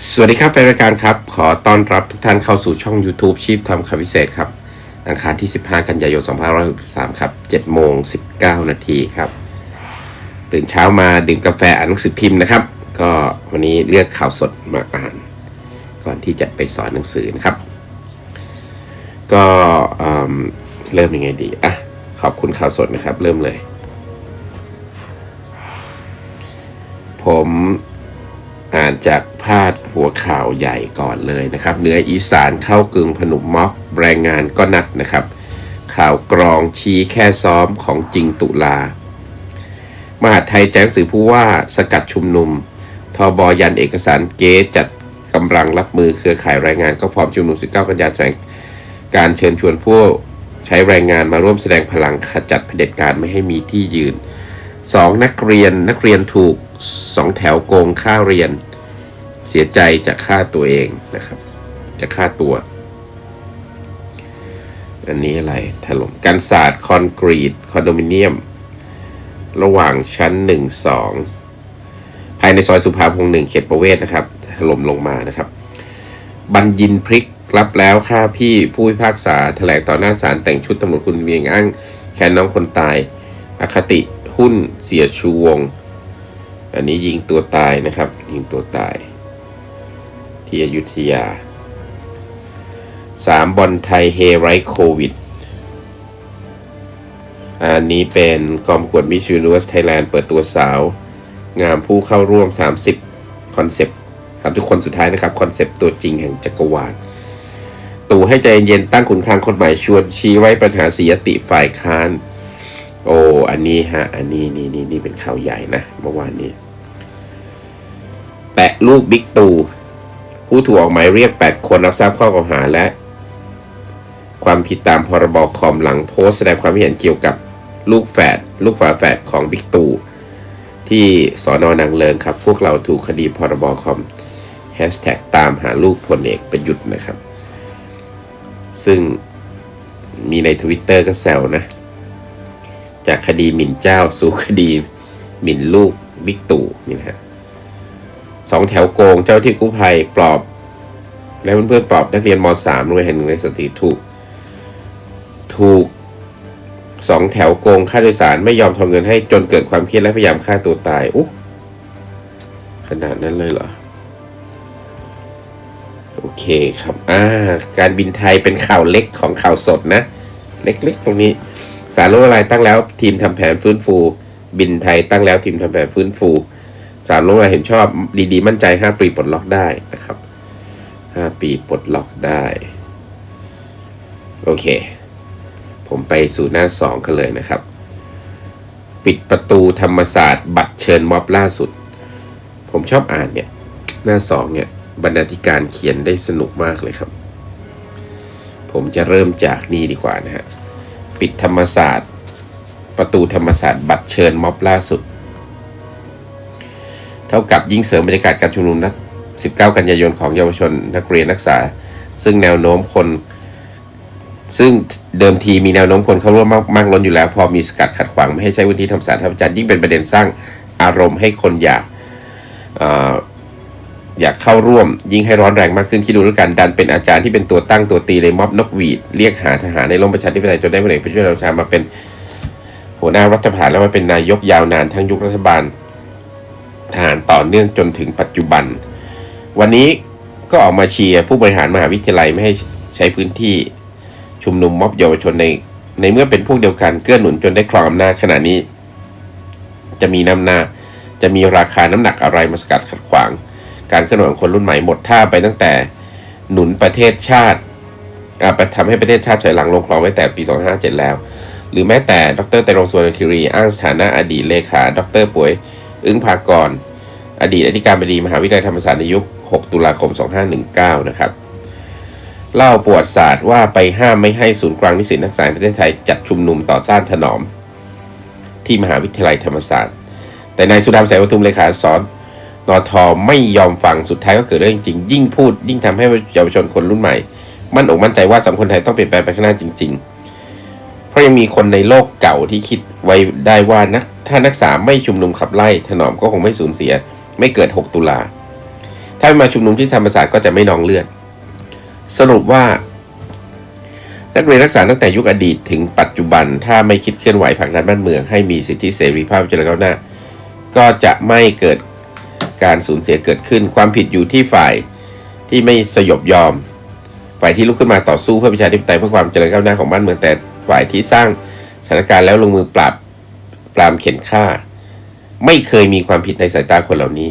สวัสดีครับแฟนรายการครับ ขอต้อนรับทุกท่านเข้าสู่ช่อง YouTube ชีพทำคำพิเศษครับ อังคารที่ 15 กันยายน2563ครับ7โมง19 นาทีครับ ตื่นเช้ามาดื่มกาแฟอ่านหนังสือพิมพ์นะครับ ก็วันนี้เลือกข่าวสดมาอ่าน ก่อนที่จะไปสอนหนังสือนะครับ ก็เอิ่มเริ่มยังไงดีอะขอบคุณข่าวสดนะครับ เริ่มเลย ผม จากพาดหัวข่าวใหญ่ก่อนเลยนะครับ เหนืออีสานเข้ากึ่งผนุมม็อกแรงงานก็นัดนะครับ ข่าวกรองชี้แค่ซ้อมของจริงตุลามหาดไทยแจ้งสื่อผู้ว่าสกัดชุมนุม ทบยันเอกสารเกตจัดกำลังรับมือเครือข่ายแรงงานก็พร้อมชุมนุม 19 กันยายนแถลงการเชิญชวนผู้ใช้แรงงานมาร่วมแสดงพลังขจัดเผด็จการไม่ให้มีที่ยืนสองนักเรียนนักเรียนถูกสองแถวโกงค่าเรียน เสียใจจากค่าตัวเองนะครับจากค่าตัว อันนี้อะไรถล่มกันศาสตร์คอนกรีตคอนโดมิเนียม ระหว่างชั้น 1 2 ภายในซอยสุภาพงศ์หนึ่งเขตประเวศนะครับถล่มลงมานะครับ บัญญินพริกรับแล้วค่าพี่ผู้พิพากษาแถลงต่อหน้าศาลแต่งชุดตำรวจคุณเวียงอ้างแค้นน้องคนตาย อคติหุ้นเสียชูวง อันนี้ยิงตัวตายนะครับ ยิงตัวตาย ที่อยุธยาสามบอลไทยเฮไรโควิด อันนี้เป็นกองกวดมิชูนิว r ร์สไทยแลนด์เปิดตัวสาว งามผู้เข้าร่วม 30 คอนเซปต์30คนสุดท้ายนะครับ คอนเซปต์ตัวจริงแห่งจักรวาลตู่ให้ใจเย็นตั้งขุนคางคนใหม่ชวนชี้ไว้ปัญหาสียติฝ่ายค้าน โอ้อันนี้ฮะ อันนี้นี่นี่นี่เป็นข่าวใหญ่นะเมื่อวานนี้ แปะลูกบิ๊กตู่ ผู้ถูกออกหมายเรียก 8 คนรับทราบข้อกล่าวหาและ ความผิดตามพรบคอมหลังโพสต์แสดงความเห็นเกี่ยวกับลูกแฝดลูกฝาแฝดของบิ๊กตู่ที่สอนอนางเลิงครับ พวกเราถูกคดีพรบคอมแฮชแท็กตามหาลูกพลเอกประยุทธ์นะครับ ซึ่งมีในทวิตเตอร์ก็แซวนะ จากคดีหมิ่นเจ้าสู่คดีหมิ่นลูกบิ๊กตู่นี่นะฮะสองแถวโกงเจ้าที่กู้ภัยปลอบ และเพื่อนๆปลอบนักเรียนม .3 โรงเรียนแห่งหนึ่งในสตรีถูก ถูกสองแถวโกงค่าโดยสารไม่ยอมทอนเงินให้จนเกิดความเครียดและพยายามฆ่าตัวตายอุ๊ขนาดนั้นเลยเหรอ โอเคครับอ่าการบินไทยเป็นข่าวเล็กของข่าวสดนะ เล็กๆ ตรงนี้ สารลดอะไรตั้งแล้ว ทีมทำแผนฟื้นฟู บินไทยตั้งแล้วทีมทำแผนฟื้นฟู สารลดอะไรเห็นชอบดีๆ มั่นใจ5ปีปลดล็อกได้นะครับ 5 ปีปลดล็อกได้ โอเค ผมไปสู่หน้า 2 กันเลยนะครับ ปิดประตูธรรมศาสตร์ บัตรเชิญม็อบล่าสุด ผมชอบอ่านเนี่ย หน้า 2 เนี่ย บรรณาธิการเขียนได้สนุกมากเลยครับ ผมจะเริ่มจากนี่ดีกว่านะฮะ ปิดธรรมศาสตร์ ประตูธรรมศาสตร์ บัตรเชิญม็อบล่าสุดเท่ากับยิ่งเสริมบรรยากาศการชุมนุมนัด 19 กันยายนของเยาวชนนักเรียนนักศึกษา ซึ่งแนวโน้มคน ซึ่งเดิมทีมีแนวโน้มคนเข้าร่วมมากมากล้นอยู่แล้ว พอมีสกัดขัดขวางไม่ให้ใช้พื้นที่ทำสาธารณประจันยิ่งเป็นประเด็นสร้างอารมณ์ให้คนอยากออยากเข้าร่วมยิ่งให้ร้อนแรงมากขึ้นคิดดูแล้วกันดันเป็นอาจารย์ที่เป็นตัวตั้งตัวตีเลยม็อบนกหวีดเรียกหาทหารในร่มประชาธิปไตยจนได้พลเอกประยุทธ์จันทร์โอชามาเป็นหัวหน้ารัฐบาลแล้วมาเป็นนายกยาวนานทั้งยุครัฐบาลทหารต่อเนื่องจนถึงปัจจุบัน วันนี้ก็ออกมาเชียร์ผู้บริหารมหาวิทยาลัยไม่ให้ใช้พื้นที่ชุมนุมม็อบเยาวชนในในเมื่อเป็นพวกเดียวกันเกื้อหนุนจนได้ครองอำนาจขณะนี้ จะมีน้ำหน้าจะมีราคาน้ำหนักอะไรมาสกัดขัดขวาง การเคลื่อนไหวของคนรุ่นใหม่หมดท่าไปตั้งแต่หนุนประเทศชาติไปทำให้ประเทศชาติถอยหลังลงคลองไว้แต่ปี 257 แล้ว หรือแม้แต่ดรเตรสวนคิรี อ้างสถานะอดีตเลขา ดรป่วย อึ้งภากร อดีตอธิการบดีมหาวิทยาลัยธรรมศาสตร์ในยุค 6 ตุลาคม 2519 นะครับ เล่าประวัติศาสตร์ว่าไปห้ามไม่ให้ศูนย์กลางนิสิตนักศึกษาประเทศไทยจัดชุมนุมต่อต้านถนอม ที่มหาวิทยาลัยธรรมศาสตร์ แต่นายสุดามแสงปทุมเลขาสอนนอทอไม่ยอมฟังสุดท้ายก็เกิดเรื่องจริง ยิ่งพูด ยิ่งทำให้เยาวชนคนรุ่นใหม่ มั่นอกมั่นใจว่าสังคมไทยต้องเปลี่ยนแปลงไปข้างหน้าจริง ๆ เพราะยังมีคนในโลกเก่าที่คิดไว้ได้ว่านักถ้านักศึกษาไม่ชุมนุมขับไล่ถนอมก็คงไม่สูญเสีย ไม่เกิด 6 ตุลา ถ้าไม่มาชุมนุมที่ธรรมศาสตร์ก็จะไม่นองเลือด สรุปว่า นักเรียนนักศึกษาตั้งแต่ยุคอดีตถึงปัจจุบัน ถ้าไม่คิดเคลื่อนไหวผลักดันบ้านเมืองให้มีสิทธิเสรีภาพเจริญก้าวหน้า ก็จะไม่เกิดการสูญเสียเกิดขึ้น ความผิดอยู่ที่ฝ่ายที่ไม่สยบยอม ฝ่ายที่ลุกขึ้นมาต่อสู้เพื่อประชาธิปไตยเพื่อความเจริญก้าวหน้าของบ้านเมืองแต่ฝ่ายที่สร้างสถานการณ์แล้วลงมือปราบปรามเข็นฆ่า ไม่เคยมีความผิดในสายตาคนเหล่านี้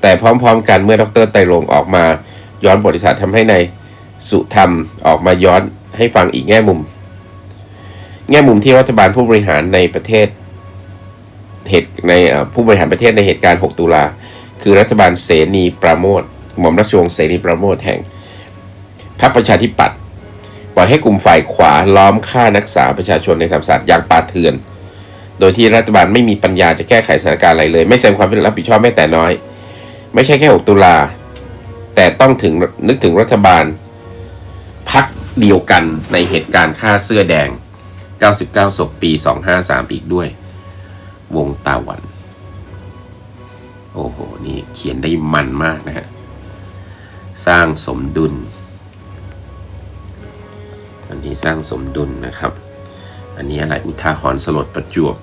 แต่พร้อมๆกันเมื่อดรไตรรงออกมาย้อนบริษัททำให้ในายสุธรรมออกมาย้อนให้ฟังอีกแง่มุม แง่มุมที่รัฐบาลผู้บริหารในประเทศเหตุในผู้บริหารประเทศในเหตุการณ์ 6 ตุลา คือรัฐบาลเสนีปราโมทหม่อมราชวงศ์เสนีปราโมทแห่งพรรคประชาธิปัตย์ปล่อยให้กลุ่มฝ่ายขวาล้อมฆ่านักศึกษาประชาชนในธรรมศาสตร์อย่างปาเถื่อน โดยที่รัฐบาลไม่มีปัญญาจะแก้ไขสถานการณ์อะไรเลย ไม่แสดงความรับผิดชอบแม้แต่น้อย ไม่ใช่แค่ 6 ตุลา แต่ต้องถึงนึกถึงรัฐบาลพักเดียวกันในเหตุการณ์ฆ่าเสื้อแดง 99ศพปี 253 อีกด้วย วงตาวัน โอ้โห นี่เขียนได้มันมากนะฮะ สร้างสมดุล อันนี้สร้างสมดุลนะครับ อันนี้อะไรอุทาหรณ์สลดประจวบ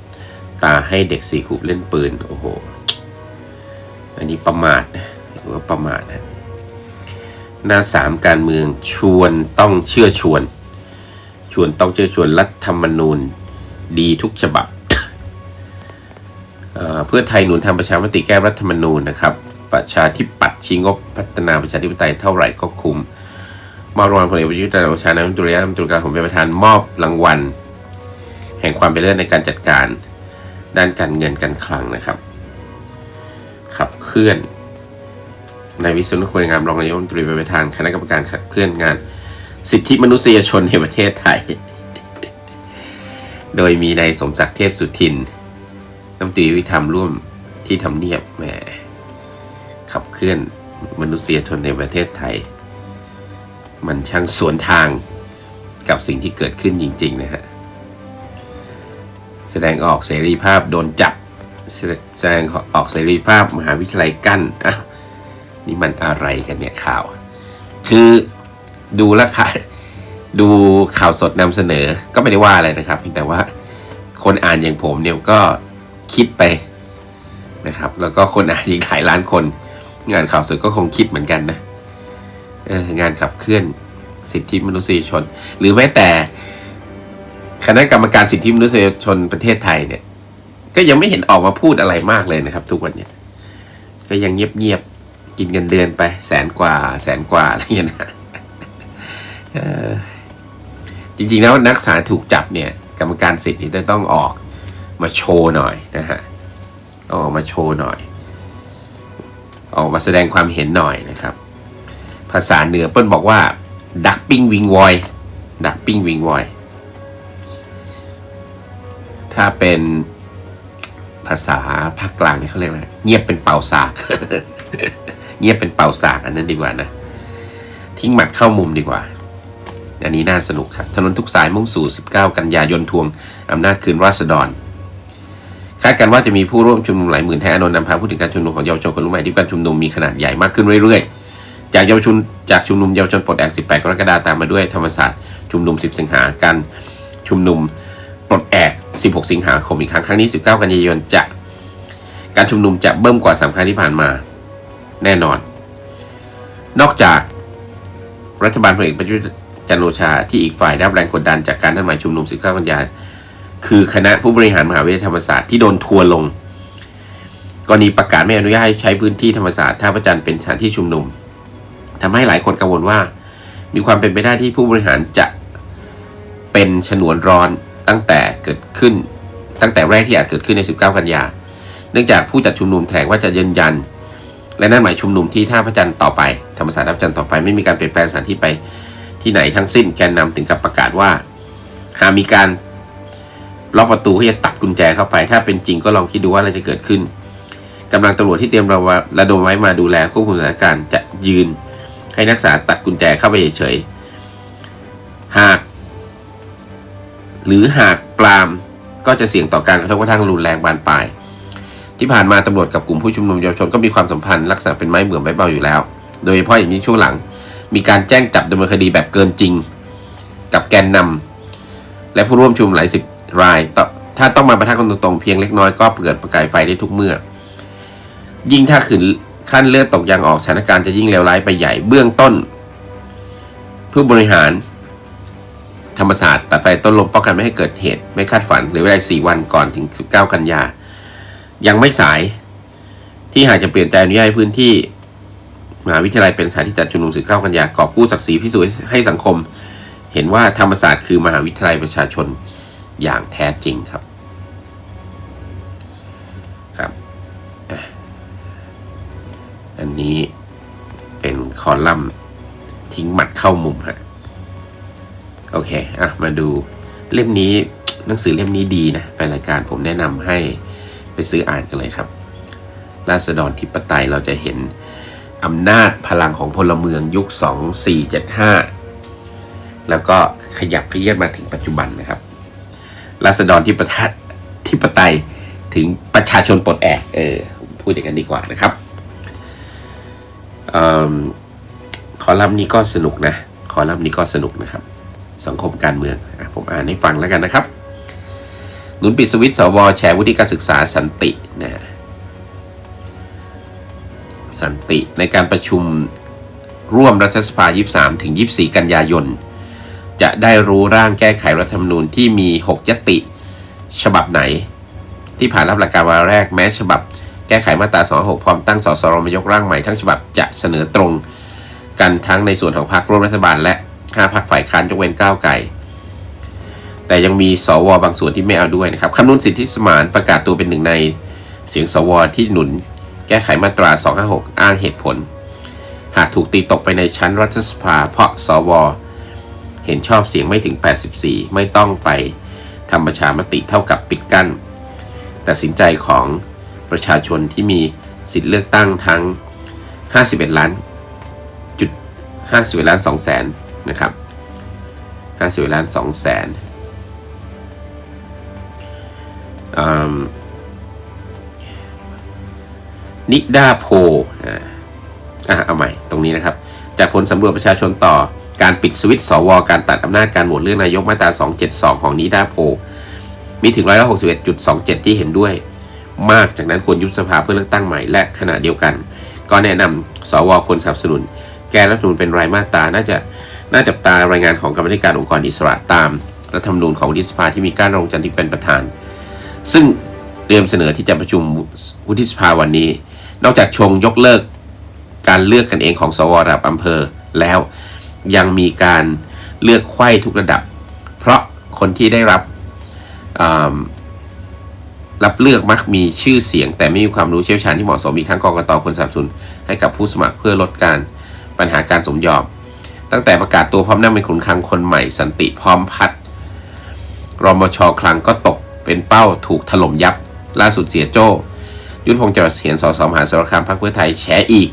ตาให้เด็กสี่ขวบเล่นปืน โอ้โห อันนี้ประมาทนะหรือว่าประมาทนะหน้าสามการเมืองชวนต้องเชื่อชวน ชวนต้องเชื่อชวนรัฐธรรมนูญดีทุกฉบับเพื่อไทยหนุนทำประชามติแก้รัฐธรรมนูญนะครับ ประชาธิปัตย์ชี้งบพัฒนาประชาธิปไตยเท่าไหร่ก็คุม มอบรางวัลพลเอกประยุทธ์จันทร์โอชานายกรัฐมนตรีรัฐมนตรีการผมเป็นประธานมอบรางวัล แห่งความเป็นเลิศในการจัดการ ด้านการเงินการคลังนะครับ ขับเคลื่อนนายวิศนุควรงามรองนายกรัฐมนตรีเป็นประธานคณะกรรมการขับเคลื่อนงาน สิทธิมนุษยชนในประเทศไทย โดยมีนายสมศักดิ์เทพสุทินน้ำตีวิธรรมร่วมที่ทำเนียบแหมขับเคลื่อนมนุษยชนในประเทศไทย มันช่างสวนทางกับสิ่งที่เกิดขึ้นจริง ๆ นะฮะ แสดงออกเสรีภาพโดนจับ แสดงออกเสรีภาพมหาวิทยาลัยกั้นอะนี่มันอะไรกันเนี่ยข่าว คือดูละค่ะดูข่าวสดนำเสนอก็ไม่ได้ว่าอะไรนะครับเพียงแต่ว่าคนอ่านอย่างผมเนี่ยก็คิดไปนะครับ แล้วก็คนอ่านอีกหลายล้านคน งานข่าวสดก็คงคิดเหมือนกันนะงานขับเคลื่อนสิทธิมนุษยชน หรือแม้แต่ คณะกรรมการสิทธิมนุษยชนประเทศไทยเนี่ย ก็ยังไม่เห็นออกมาพูดอะไรมากเลยนะครับ ทุกวันเนี่ยก็ยังเงียบๆกินเงินเดือนไปแสนกว่า แสนกว่าอะไรอย่างเงี้ยนะเออจริงๆแล้วนักศึกษาถูกจับเนี่ย กรรมการสิทธิ์นี่จะต้องออกมาโชว์หน่อยนะฮะอออกมาโชว์หน่อย ออกมาแสดงความเห็นหน่อยนะครับ ภาษาเหนือเปิ้ลบอกว่า ดักปิ้งวิงวอย ดักปิ้งวิงวอย ถ้าเป็นภาษาภาคกลางนี่เขาเรียกอะไรเงียบเป็นเป่าสาก เงียบเป็นเป่าสากอันนั้นดีกว่านะ ทิ้งหมัดเข้ามุมดีกว่า อันนี้น่าสนุกครับ ถนนทุกสายมุ่งสู่ 19 กันยายนทวงอำนาจคืนราษฎรคาดกันว่าจะมีผู้ร่วมชุมนุมหลายหมื่นแทนอานนท์นำพาผู้ถึงการชุมนุมของเยาวชนคนรุ่นใหม่ที่การชุมนุมมีขนาดใหญ่มากขึ้นเรื่อยๆ จากเยาวชนจากชุมนุมเยาวชนปลดแอก 18 กรกฎาคมตามมาด้วยธรรมศาสตร์ชุมนุม 10 สิงหาการชุมนุมปลดแอก 16 สิงหาคมอีกครั้งครั้งนี้ 19 กันยายนจะการชุมนุมจะเบิ่มกว่าสาครั้งที่ผ่านมา แน่นอน นอกจากรัฐบาลพลเอกประยุทธ์จันโอชาที่อีกฝ่ายได้รับแรงกดดันจากการนัดหมายชุมนุม 19 กันยายนคือคณะผู้บริหารมหาวิทยาลัยธรรมศาสตร์ที่โดนทัวลงกรณีประกาศไม่อนุญาตให้ใช้พื้นที่ธรรมศาสตร์ท่าพระจันทร์เป็นสถานที่ชุมนุมทำให้หลายคนกังวลว่า มีความเป็นไปได้ที่ผู้บริหารจะเป็นฉนวนร้อน ตั้งแต่เกิดขึ้น ตั้งแต่แรกที่อาจเกิดขึ้นใน 19 กันยา เนื่องจากผู้จัดชุมนุมแถลงว่าจะยืนยัน และนั่นหมายชุมนุมที่ท่าพระจันทร์ต่อไป ธรรมศาสตร์ท่าพระจันทร์ต่อไปไม่มีการเปลี่ยนแปลงสถานที่ไปที่ไหนทั้งสิ้นแกนนำถึงกับประกาศว่า หากมีการล็อกประตูที่จะตัดกุญแจเข้าไป ถ้าเป็นจริงก็ลองคิดดูว่าอะไรจะเกิดขึ้นกำลังตำรวจที่เตรียมระวะระดมไว้มาดูแลควบคุมสถานการณ์จะยืนให้นักศึกษาตัดกุญแจเข้าไปเฉยๆหาก หรือหากปรามก็จะเสี่ยงต่อการกระทบกระทั่งรุนแรงบานปลาย ที่ผ่านมาตำรวจกับกลุ่มผู้ชุมนุมเยาวชนก็มีความสัมพันธ์ลักษณะเป็นไม้เหมือนไม้เบาอยู่แล้ว โดยเฉพาะอย่างนี้ช่วงหลัง มีการแจ้งจับดำเนินคดีแบบเกินจริง กับแกนนำและผู้ร่วมชุมหลายสิบราย ถ้าต้องมาประทะกันตรงๆเพียงเล็กน้อยก็เกิดประกายไฟได้ทุกเมื่อ ยิ่งถ้าขืนขั้นเลือดตกยางออกสถานการณ์จะยิ่งเลวร้ายไปใหญ่เบื้องต้นผู้บริหาร ธรรมศาสตร์ตัดไฟต้นลมป้องกันไม่ให้เกิดเหตุไม่คาดฝันหรือเวลา4วันก่อนถึง 19 กันยา ยังไม่สายที่หากจะเปลี่ยนใจอนุญาตให้พื้นที่มหาวิทยาลัยเป็นสถานที่จัดชุมนุม19กันยากอบกู้ศักดิ์ศรีพิสูจน์ให้สังคม เห็นว่าธรรมศาสตร์คือมหาวิทยาลัยประชาชนอย่างแท้จริงครับครับ อันนี้เป็นคอลัมน์ทิ้งหมัดเข้ามุมฮะ โอเคอะมาดูเล่มนี้หนังสือเล่มนี้ดีนะแฟนรายการผมแนะนำให้ไปซื้ออ่านกันเลยครับ ราษฎรทิปไตยเราจะเห็นอำนาจพลังของพลเมืองยุค 2475 แล้วก็ขยับขยื่นมาถึงปัจจุบันนะครับ ราษฎรที่ประทัดทิปไตยถึงประชาชนปลดแอกเออพูดอย่างนั้นดีกว่านะครับเอคอลัมน์นี้ก็สนุกนะ คอลัมน์นี้ก็สนุกนะครับ สังคมการเมืองอผมอ่านให้ฟังแล้วกันนะครับ หนุนปิดสวิตสวแชร์วุฒิการศึกษาสันตินะฮะสันติในการประชุมร่วมรัฐสภา 23 ถึง 24 กันยายน จะได้รู้ร่างแก้ไขรัฐธรรมนูญที่มี 6 ยติ ฉบับไหน ที่ผ่านรับหลักการวาระแรกแม้ฉบับแก้ไขมาตรา 26 พร้อมตั้งสสรมยกร่างใหม่ทั้งฉบับจะเสนอตรงกันทั้งในส่วนของพรรคร่วมรัฐบาลและ 5พรรคฝ่ายค้านยกเว้นก้าวไกลแต่ยังมีสวบางส่วนที่ไม่เอาด้วยนะครับคำนุนสิทธิสมานประกาศตัวเป็นหนึ่งในเสียงสวที่หนุน แก้ไขมาตรา 256 อ้างเหตุผล หากถูกตีตกไปในชั้นรัฐสภา เพราะสว เห็นชอบเสียงไม่ถึง 84 ไม่ต้องไปทำประชามติเท่ากับปิดกั้นตัดสินใจของประชาชนที่มีสิทธิเลือกตั้งทั้ง 51 ล้านจุด51ล้าน2แสน นะครับ51ล้าน2แสนอืมนิดาโพลอ่อะเอาใหม่ตรงนี้นะครับ จากผลสำรวจประชาชนต่อการปิดสวิตสวการตัดอำนาจการโหวตเลือกนายกมาตรา 272 ของนิดาโพลมีถึง 161.27 ที่เห็นด้วย มากจากนั้นควรยุบสภาเพื่อเลือกตั้งใหม่และขณะเดียวกัน ก็แนะนำสวควรสนับสนุน แก้รัฐธรรมนูญเป็นรายมาตราน่าจะ น่าจับตารายงานของกรรมธิการองค์กรอิสระตามรัฐธรรมนูญของวุฒิสภาที่มีการรงจันทร์ที่เป็นประธาน ซึ่งเตรียมเสนอที่จะประชุมวุฒิสภาวันนี้ นอกจากชงยกเลิกการเลือกกันเองของสวระดับอำเภอแล้วยังมีการเลือกไขว้ทุกระดับ เพราะคนที่ได้รับรับเลือกมักมีชื่อเสียง แต่ไม่มีความรู้เชี่ยวชาญที่เหมาะสมมีทั้งกรกตคนสนับสนุนให้กับผู้สมัครเพื่อลดการปัญหาการสมยอม ตั้งแต่ประกาศตัวพร้อมนั่งเป็นขุนคลังคนใหม่สันติพร้อมพัฒน์รมชคลังก็ตกเป็นเป้าถูกถล่มยับ ล่าสุดเสียโจ้ ยุทธพงศ์จรัสเถียรสสมหาสารคามพรรคเพื่อไทยแฉอีก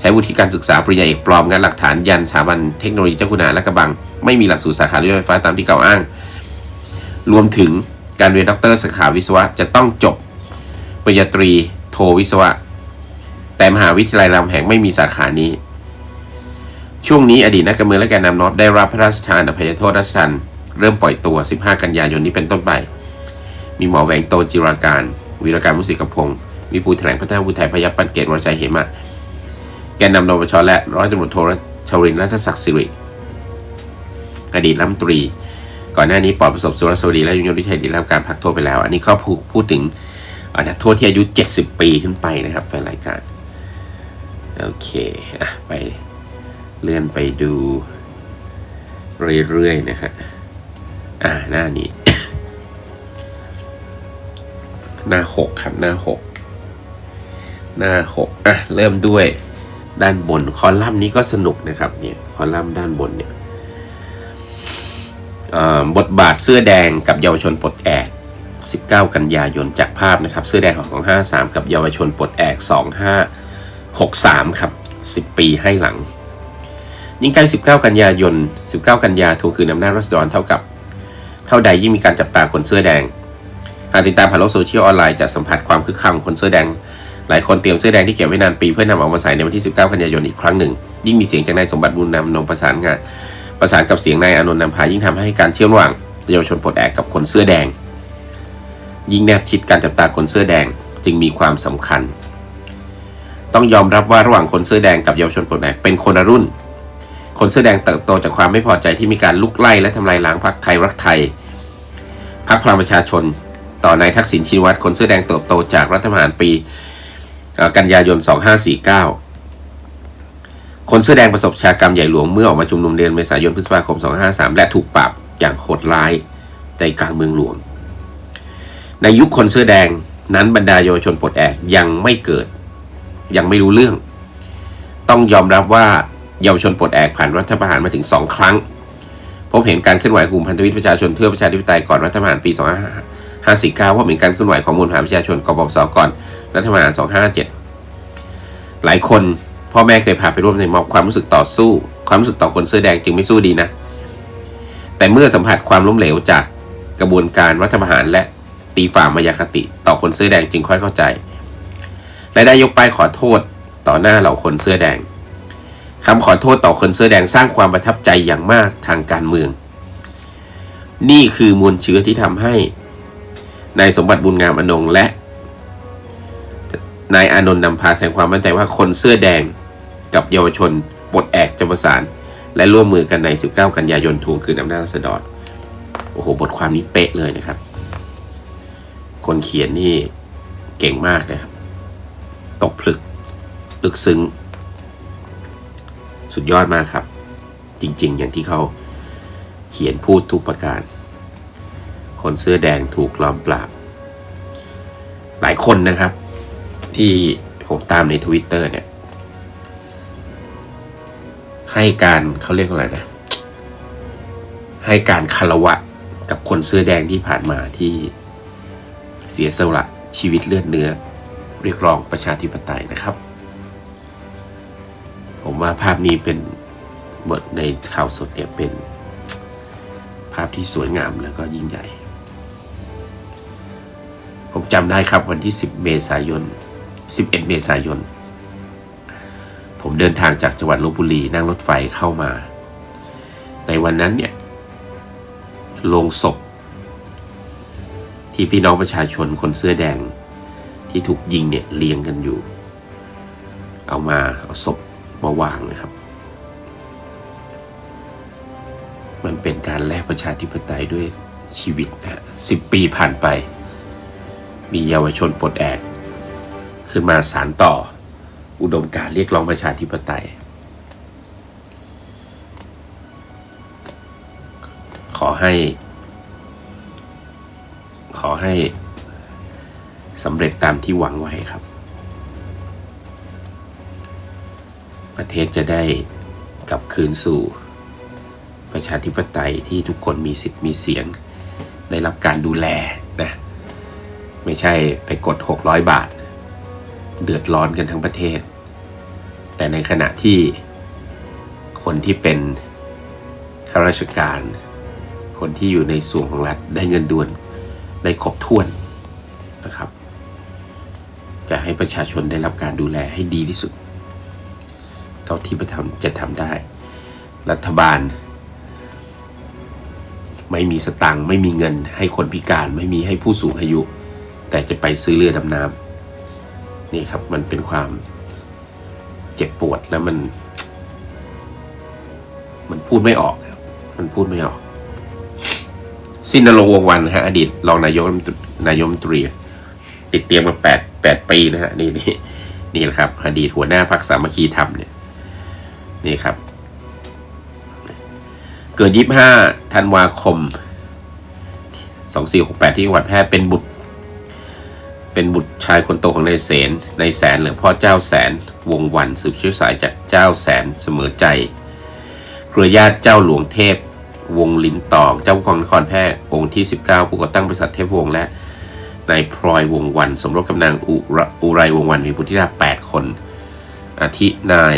ใช้วุฒิการศึกษาปริญญาเอกปลอมงานหลักฐานยันสถาบันเทคโนโลยีเจ้าคุณาและกระบัง ไม่มีหลักสูตรสาขาวิทยไฟฟ้าตามที่กล่าวอ้าง รวมถึงการเรียนด็อกเตอร์สาขาวิศวะจะต้องจบปริญญาตรีโทวิศวะ แต่มหาวิทยาลัยรามแห่งไม่มีสาขานี้ ช่วงนี้อดีตนักการเมืองและแกนนำน็อตได้รับพระราชทานอภัยโทษราชทันเริ่มปล่อยตัว 15 กันยายนนี้เป็นต้นไป มีหมอแหวงโตจิราการ วีรการมุสิกพงศ์มีปูแถลงพัฒนาภูไทยพยับปันเกตวรชัยเหมะแกนนำนปชและร้อยตำรวจโทชวรินทร์รัชศักดิ์สิริอดีตรัฐมนตรี ก่อนหน้านี้ปลอดประสบสุรสวดีและยุยงวิชัยได้รับการพักโทษไปแล้ว อันนี้เขาพูดพูดถึงอ่านักโทษที่อายุ 70 ปีขึ้นไปนะครับแฟนรายการ โอเคอะไป เลื่อนไปดูเรื่อยๆนะฮะอ่าหน้านี้ หน้าหกครับหน้าหกหน้าหกอะเริ่มด้วยด้านบนคอลัมน์นี้ก็สนุกนะครับเนี่ยคอลัมน์ด้านบนเนี่ยอ่อบทบาทเสื้อแดงกับเยาวชนปลดแอก 19 กันยายนจากภาพนะครับเสื้อแดงของ 53 กับเยาวชนปลดแอก 2563 ครับ 10 ปีให้หลัง ยิ่งใกล้ 19 กันยายน 19 กันยาทวงคืนอำนาจรัษฎรเท่ากับ เท่าใดยิ่งมีการจับตาคนเสื้อแดง หากติดตามผ่านโลกโซเชียลออนไลน์จะสัมผัสความคึกคักของคนเสื้อแดง หลายคนเตรียมเสื้อแดงที่เก็บไว้นานปีเพื่อนำออกมาใส่ในวันที่ 19 กันยายนอีกครั้งหนึ่ง ยิ่งมีเสียงจากนายสมบัติบุญนำนงประสานงาน ประสานกับเสียงนายอานนท์นำพายิ่งทำให้การเชื่อมระหว่างเยาวชนปลดแอกกับคนเสื้อแดง ยิ่งแนบชิดการจับตาคนเสื้อแดงจึงมีความสำคัญ ต้องยอมรับว่าระหว่างคนเสื้อแดงกับเยาวชนปลดแอกเป็นคนละรุ่น คนเสื้อแดงเติบโตจากความไม่พอใจที่มีการลุกไล่และทำลายล้างพรรคไทยรักไทยพรรคพลังประชาชน ต่อนายทักษิณชินวัตรคนเสื้อแดงเติบโตจากรัฐประหารปีกันยายน 2549 คนเสื้อแดงประสบชากรรมใหญ่หลวงเมื่อออกมาชุมนุมเดือนเมษายนพฤษภาคม 253 และถูกปราบอย่างโหดร้ายใจกลางเมืองหลวง ในยุคคนเสื้อแดงนั้นบรรดาเยาวชนปลดแอกยังไม่เกิด ยังไม่รู้เรื่อง ต้องยอมรับว่า เยาวชนปลดแอกผ่านรัฐประหารมาถึงสองครั้ง พบเห็นการเคลื่อนไหวกลุ่มพันธมิตรประชาชนเพื่อประชาธิปไตยก่อนรัฐประหารปี 2549พบเห็นการเคลื่อนไหวของมูลฐาประชาชนกบพศก่อนรัฐประหาร257 หลายคนพ่อแม่เคยพาไปร่วมในม็อบความรู้สึกต่อสู้ ความรู้สึกต่อคนเสื้อแดงจึงไม่สู้ดีนะ แต่เมื่อสัมผัสความล้มเหลวจากกระบวนการรัฐประหารและตีฝ่ามายาคติ ต่อคนเสื้อแดงจึงค่อยเข้าใจและได้ยกป้ายขอโทษต่อหน้าเหล่าคนเสื้อแดง คำขอโทษต่อคนเสื้อแดงสร้างความประทับใจอย่างมากทางการเมือง นี่คือมวลเชื้อที่ทำให้นายสมบัติบุญงามอนงค์และนายอานนท์นำพาแสดงความมั่นใจว่าคนเสื้อแดงกับเยาวชนปลดแอกจะประสาน และร่วมมือกันใน 19 กันยายนทวงคืนอำนาจราษฎรโอ้โห บทความนี้เป๊ะเลยนะครับ คนเขียนนี่เก่งมากนะครับ ตกผลึก ลึกซึ้ง สุดยอดมากครับ จริงๆ อย่างที่เขาเขียนพูดทุกประการ คนเสื้อแดงถูกล้อมปราบ หลายคนนะครับ ที่ผมตามในทวิตเตอร์เนี่ย ให้การเขาเรียกว่าอะไรนะ ให้การคารวะกับคนเสื้อแดงที่ผ่านมาที่เสียสละชีวิตเลือดเนื้อ เรียกร้องประชาธิปไตยนะครับ ผมว่าภาพนี้เป็นบทในข่าวสดเนี่ยเป็นภาพที่สวยงามแล้วก็ยิ่งใหญ่ ผมจำได้ครับวันที่ 10 เมษายน 11 เมษายน ผมเดินทางจากจังหวัดลบบุรีนั่งรถไฟเข้ามา ในวันนั้นเนี่ยโลงศพ ที่พี่น้องประชาชนคนเสื้อแดงที่ถูกยิงเนี่ยเรียงกันอยู่ เอามาเอาศพ มาวางนะครับ มันเป็นการแลกประชาธิปไตยด้วยชีวิตนะฮะสิบปีผ่านไป มีเยาวชนปลดแอก ขึ้นมาสารต่ออุดมการเรียกร้องประชาธิปไตย ขอให้ ขอให้สำเร็จตามที่หวังไว้ครับ ประเทศจะได้กลับคืนสู่ ประชาธิปไตยที่ทุกคนมีสิทธิ์มีเสียง ได้รับการดูแลนะไม่ใช่ไปกด 600 บาท เดือดร้อนกันทั้งประเทศ แต่ในขณะที่คนที่เป็นข้าราชการ คนที่อยู่ในส่วนของรัฐได้เงินด่วนได้ครบถ้วนนะครับ จะให้ประชาชนได้รับการดูแลให้ดีที่สุด เท่าที่ประทำจะทำได้ รัฐบาล ไม่มีสตังค์ไม่มีเงิน ให้คนพิการไม่มีให้ผู้สูงอายุ แต่จะไปซื้อเรือดำน้ำนี่ครับมันเป็นความเจ็บปวดแล้วมัน มันพูดไม่ออกครับ มันพูดไม่ออก สิ้นนรงค์วงศ์วันฮะอดีตรองนายกรมนายมตรี ติดเตียงมาแปดแปดปีนะฮะนี่นี่นี่แหละครับ อดีตหัวหน้าพรรคสามัคคีธรรมเนี่ย นี่ครับ เกิดยี่ห้าธันวาคมสองสี่หกแปดที่จังหวัดแพร่เป็นบุตร เป็นบุตรชายคนโตของนายเสนนายแสนหรือพ่อเจ้าแสนวงวันสืบเชื้อสายจากเจ้าแสนเสมอใจเครือญาติเจ้าหลวงเทพวงลินตองเจ้าผู้กองนครแพร่องค์ที่ 19 ผู้ก่อตั้งบริษัทเทพวงและนายพลอยวงวัน สมรสกับนางอุระอุไรวงวันมีบุตรธิดา8คน อาทินาย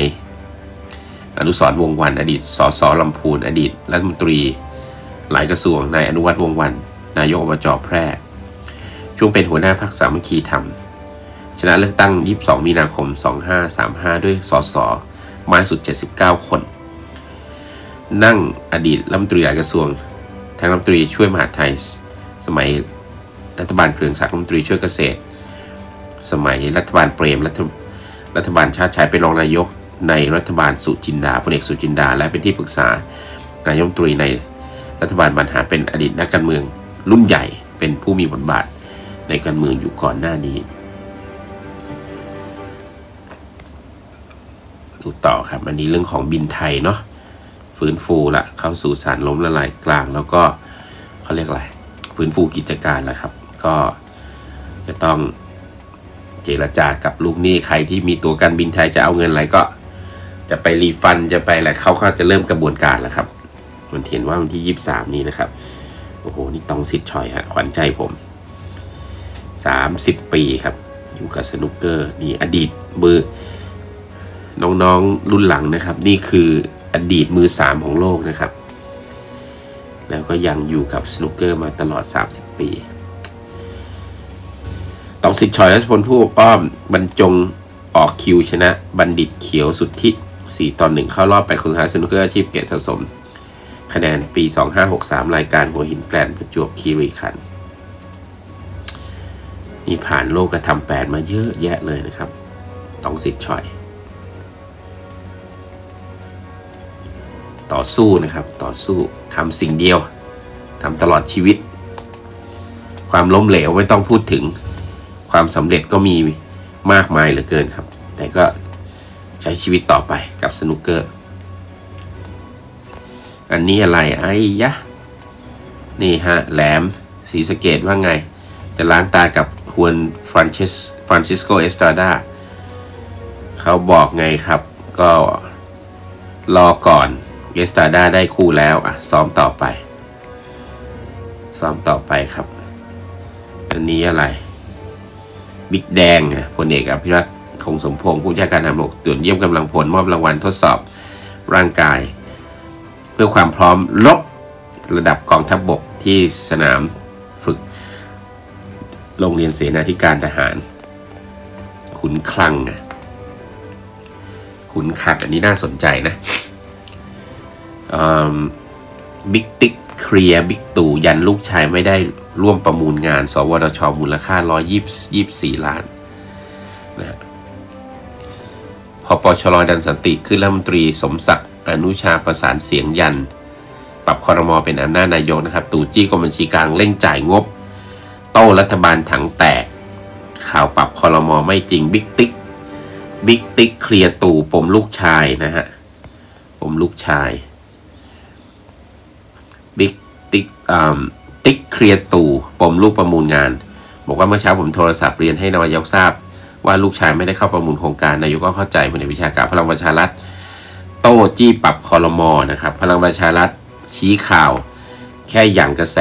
อนุสรวงวัน อดีต สสลำพูน อดีตรัฐมนตรี หลายกระทรวง นายอนุวัฒน์วงวัน นายกอบจแพร่ ช่วงเป็นหัวหน้าพรรคสามัคคีธรรม ชนะเลือกตั้ง 22 มีนาคม 2535 ด้วยสสมากสุด 79 คน นั่งอดีตรัฐมนตรีหลายกระทรวง ทั้งรัฐมนตรีช่วยมหาดไทย สมัยรัฐบาลเครืองศักดิ์รัฐมนตรีช่วยเกษตร สมัยรัฐบาลเปรมรัฐรัฐบาลชาติชายเป็นรองนายก ในรัฐบาลสุจินดาพลเอกสุจินดา และเป็นที่ปรึกษานายมตรีในรัฐบาลบรรหารเป็นอดีตนักการเมืองรุ่นใหญ่เป็นผู้มีบทบาทในการเมืองอยู่ก่อนหน้านี้ ดูต่อครับ อันนี้เรื่องของบินไทยเนาะฟื้นฟูละเข้าสู่สารล้มละลายกลาง แล้วก็เขาเรียกอะไรฟื้นฟูกิจการแล้วครับ ก็จะต้องเจรจากับลูกหนี้ใครที่มีตัวการบินไทยจะเอาเงินอะไรก็ จะไปรีฟันจะไปอะไรเขาก็จะเริ่มกระบวนการแล้วครับ มันเห็นว่าวันที่ยี่สามนี้นะครับ โอ้โห นี่ต้องสิทธิ์ชอยฮะ ขวัญใจผมสามสิบปีครับ อยู่กับสนุกเกอร์ นี่อดีตมือ น้องๆรุ่นหลังนะครับ นี่คืออดีตมือสามของโลกนะครับ แล้วก็ยังอยู่กับสนุกเกอร์มาตลอด 30 ปีตองสิทธิ์ชอยรัชพลผู้ป้อมบรรจงออกคิวชนะ บัณฑิตเขียวสุดที่ 4 ต่อ 1 เข้ารอบ 8 คนสุดท้ายสนุกเกอร์อาชีพเกตสะสม คะแนนปี 2563 รายการหัวหินแกลนประจวบคีรีขันธ์นี่ผ่านโลกกระทำแปดมาเยอะแยะเลยนะครับ ต้องสิทธิ์ชอย ต่อสู้นะครับ ต่อสู้ทำสิ่งเดียวทำตลอดชีวิต ความล้มเหลวไม่ต้องพูดถึง ความสำเร็จก็มีมากมายเหลือเกินครับ แต่ก็ ใช้ชีวิตต่อไปกับสนุกเกอร์ อันนี้อะไรไอ้ยะ นี่ฮะ แหลมสีสเกตว่าไง จะล้างตากับฮวนฟรานซิสฟรานซิสโกเอสตราดาเขาบอกไงครับ ก็รอก่อนเอสตราดาได้คู่แล้วอะซ้อมต่อไป ซ้อมต่อไปครับ อันนี้อะไร บิ๊กแดงนะพลเอกอภิรัต คงสมพงศ์ผู้จัดการทำหลกตรวจเยี่ยมกำลังพลมอบรางวัลทดสอบร่างกาย เพื่อความพร้อมรบระดับกองทัพบบกที่สนามฝึก โรงเรียนเสนาธิการทหาร ขุนคลังนะขุนขัดอันนี้น่าสนใจนะบิ๊กติ๊กเคลียร์บิ๊กตู่ยันลูกชายไม่ได้ร่วมประมูลงาน สวทชมูลค่า 124 ล้าน พอปชรดันสันติขึ้นรัฐมนตรีสมศักดิ์อนุชาประสานเสียงยัน ปรับคอรมอเป็นอำนาจนายกนะครับ ตูจี้กรมบัญชีกลางเร่งจ่ายงบ โต้รัฐบาลถังแตก ข่าวปรับคอรมอไม่จริงบิ๊กติ๊กบิ๊กติ๊กเคลียร์ตู่ปมลูกชายนะฮะปมลูกชายบิ๊กติ๊กติ๊กเคลียร์ตู่ปมลูกประมูลงาน บอกว่าเมื่อเช้าผมโทรศัพท์เรียนให้นายกทราบ ว่าลูกชายไม่ได้เข้าประมูลโครงการนายกก็เข้าใจพลเอกวิชาการพลังประชารัฐโต้จี้ปรับคอรมอนะครับ พลังประชารัฐชี้ข่าว แค่อย่างกระแส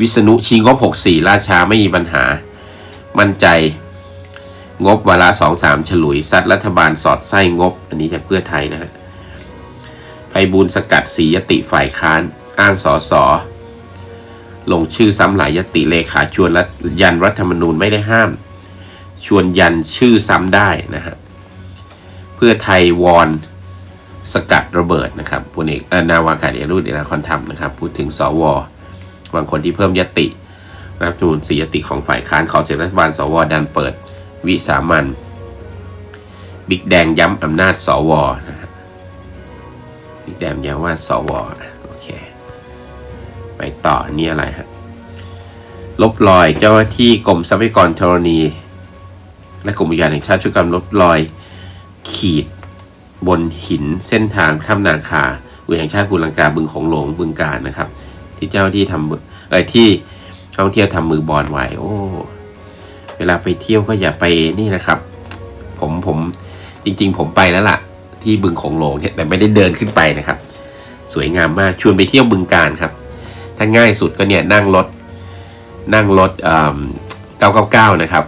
วิษณุชี้งบ 64 ล่าช้าไม่มีปัญหา มั่นใจงบวาระสองสามฉลุยซัดรัฐบาลสอดไส้งบ อันนี้จากเพื่อไทยนะฮะไพบูลสกัดสียติฝ่ายค้าน อ้างสอสอ ลงชื่อซ้ำหลายยติเลขาชวนยันรัฐธรรมนูญไม่ได้ห้าม ชวนยันชื่อซ้ำได้นะฮะเพื่อไทยวอนสกัดระเบิดนะครับพลเอกนาวากาศเอกรุ่นเดลคอนทำนะครับ พูดถึงสวบางคนที่เพิ่มยติรัฐธรรมนูญสียติของฝ่ายค้านขอเสียงรัฐบาลสวดันเปิดวิสามันบิ๊กแดงย้ำอำนาจสวนะฮะบิ๊กแดงย้ำว่าสวอ ไปต่ออันนี้อะไรฮะลบรอยเจ้าหน้าที่กรมทรัพยากรธรณี และกรมอุทยานแห่งชาติช่วยกันลบรอย ขีด บนหินเส้นทางถ้ำนาคาอุทยานแห่งชาติภูลังกาบึงของหลงบึงการนะครับ ที่เจ้าหน้าที่ทำเอ่อที่ท่องเที่ยวทำมือบอลไว้โอ้เวลาไปเที่ยวก็อย่าไปนี่นะครับ ผมผมจริง ๆ ผมไปแล้วล่ะ ที่บึงของหลงเนี่ยแต่ไม่ได้เดินขึ้นไปนะครับ สวยงามมากชวนไปเที่ยวบึงการครับ ถ้าง่ายสุดก็เนี่ยนั่งรถนั่งรถเก้าเก้าเก้านะครับ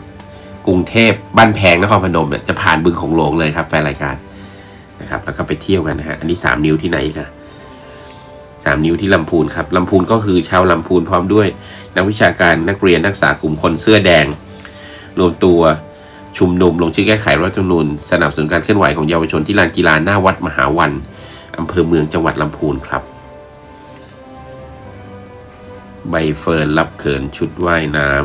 กรุงเทพบ้านแพงนครพนมเนี่ยจะผ่านบึงของหลงเลยครับแฟนรายการนะครับ แล้วก็ไปเที่ยวกันนะฮะอันนี้สามนิ้วที่ไหนกันสามนิ้วที่ลำพูนครับลำพูนก็คือชาวลำพูนพร้อมด้วย นักวิชาการนักเรียนนักศึกษากลุ่มคนเสื้อแดง รวมตัวชุมนุมลงชื่อแก้ไขรัฐธรรมนูญสนับสนุนการเคลื่อนไหวของเยาวชนที่ลานกีฬาหน้าวัดมหาวันอำเภอเมืองจังหวัดลำพูนครับ ใบเฟิร์นรับเขินชุดว่ายน้ำ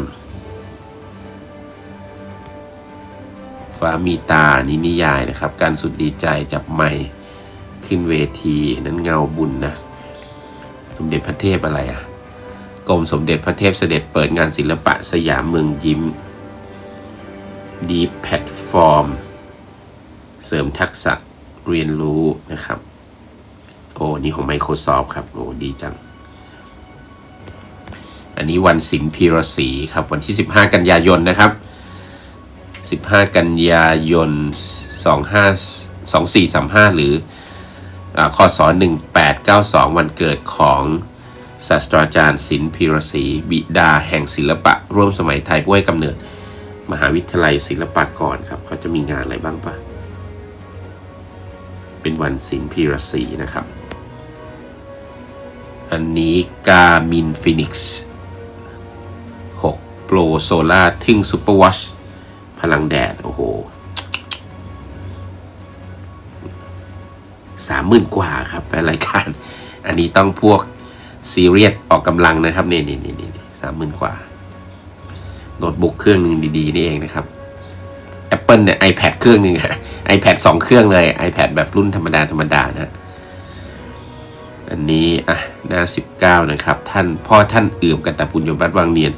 ฟ้ามีตานินิยายนะครับ การสุดดีใจจับไม้ขึ้นเวทีนั้นเงาบุญนะ สมเด็จพระเทพอะไรอะกรมสมเด็จพระเทพเสด็จเปิดงานศิลปะสยามเมืองยิ้มดีแพลตฟอร์ม เสริมทักษะเรียนรู้นะครับ โอ้นี่ของ Microsoft ครับ โอ้ ดีจัง อันนี้วันศิลป์พีระศรีครับ วันที่ 15 กันยายนนะครับ 15 กันยายน 25 2435 หรืออาคศ1892 วันเกิดของศาสตราจารย์ศิลป์พีระศรีบิดาแห่งศิลปะ ร่วมสมัยไทยผู้ให้กำเนิด มหาวิทยาลัยศิลปากรครับ เขาจะมีงานอะไรบ้างปะเป็นวันศิลป์พีระศรีนะครับ อันนี้กามินฟินิกซ์ Pro Solar ทึ่ง Super Watch พลังแดด โอ้โหสามหมื่นกว่าครับแฟนรายการ อันนี้ต้องพวกซีเรียสออกกำลังนะครับนี่นี่นี่นี่สามหมื่นกว่าโน้ตบุ๊กเครื่องหนึ่งดีๆ นี่เองนะครับ Apple เนี่ย iPad เครื่องหนึ่ง iPad สองเครื่องเลย iPad แบบรุ่นธรรมดาธรรมดานะ อันนี้ อะ หน้า 19 นะครับ ท่านพ่อท่านเอื่อมกันตะปุญยมรัฐวังเนียน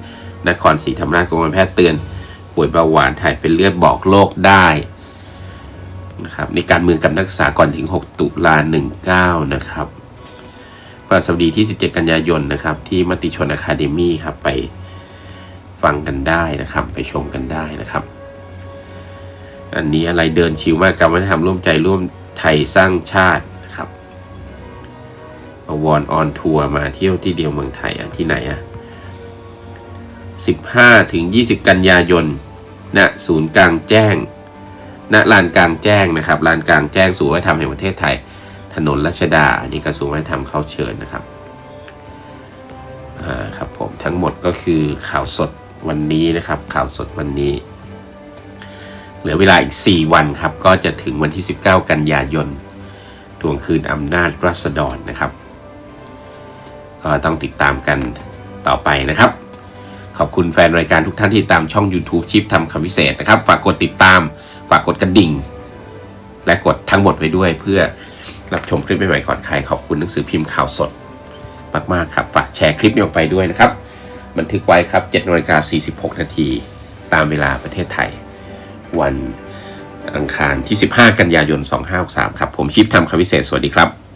นครศรีธรรมราชกรมการแพทย์เตือน ป่วยเบาหวานถ่ายเป็นเลือดบอกโรคได้นะครับในการเมืองกับนักศึกษาก่อนถึง 6 ตุลา19 นะครับประสบดีที่ 17 กันยายนนะครับ ที่มติชนอะคาเดมี่ครับไปฟังกันได้นะครับ ไปชมกันได้นะครับ อันนี้อะไรเดินชิวมากการวัฒนธรรมร่วมใจร่วมไทยสร้างชาตินะครับอวอนออนทัวร์มาเที่ยวที่เดียวเมืองไทยอะที่ไหนอะ 15 ถึง 20 กันยายนณศูนย์กลางแจ้งณลานกลางแจ้งนะครับลานกลางแจ้งศูนย์วัฒนธรรมแห่งประเทศไทย ถนนรัชดา อันนี้กระทรวงวัฒนธรรมเข้าเชิญนะครับอ่าครับผมทั้งหมดก็คือข่าวสดวันนี้นะครับ ข่าวสดวันนี้ เหลือเวลาอีก 4 วันครับ ก็จะถึงวันที่ 19 กันยายนทวงคืนอำนาจรัษฎรนะครับ ก็ต้องติดตามกันต่อไปนะครับ ขอบคุณแฟนรายการทุกท่านที่ตามช่อง YouTube ชิปทำคำพิเศษนะครับ ฝากกดติดตาม ฝากกดกระดิ่ง และกดทั้งหมดไว้ด้วย เพื่อรับชมคลิปใหม่ๆก่อนใครขอบคุณหนังสือพิมพ์ข่าวสด มากๆครับ ฝากแชร์คลิปนี้ออกไปด้วยนะครับ บันทึกไว้ครับ7นาฬิกา46 นาที ตามเวลาประเทศไทย วันอังคารที่ 15 กันยายน 2563 ครับ ผมชิปทำคำพิเศษ สวัสดีครับ